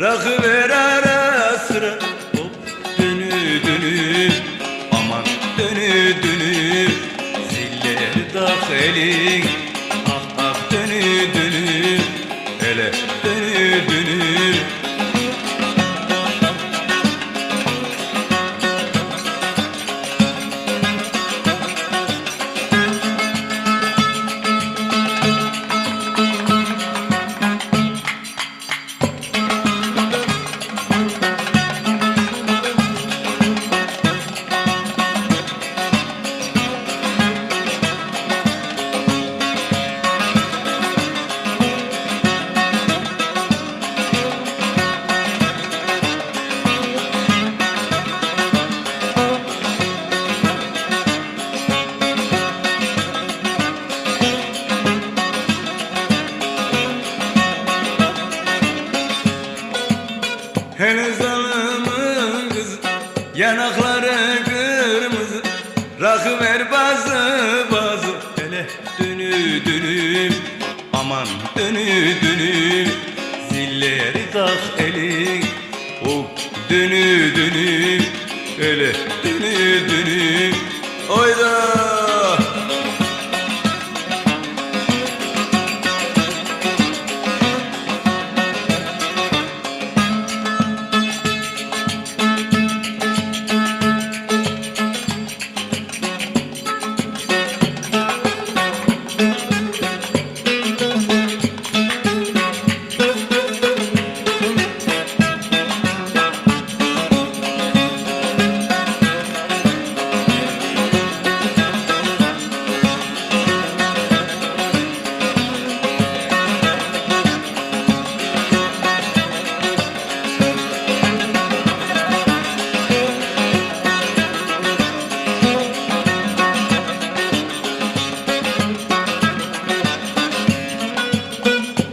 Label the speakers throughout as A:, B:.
A: Rakı ver ara sıra. Hop dönü dönü. Aman dönü dönü. Ziller tak elin. Hele zalımın kızı Yanakları kırmızı. Rakı ver bazı bazı. Hele dönü dönü Aman dönü dönü. Zilleri tak elin Hop dönü dönü. Hele dönü dönü. Oyda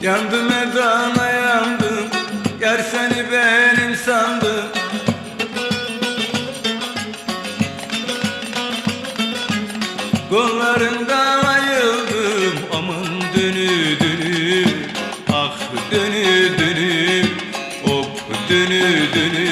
A: Yandı merdana yandım. Yer seni benim sandım. Kollarından ayıldım. Aman dönü dönü. Ah dönü dönü. Hop dönü dönü.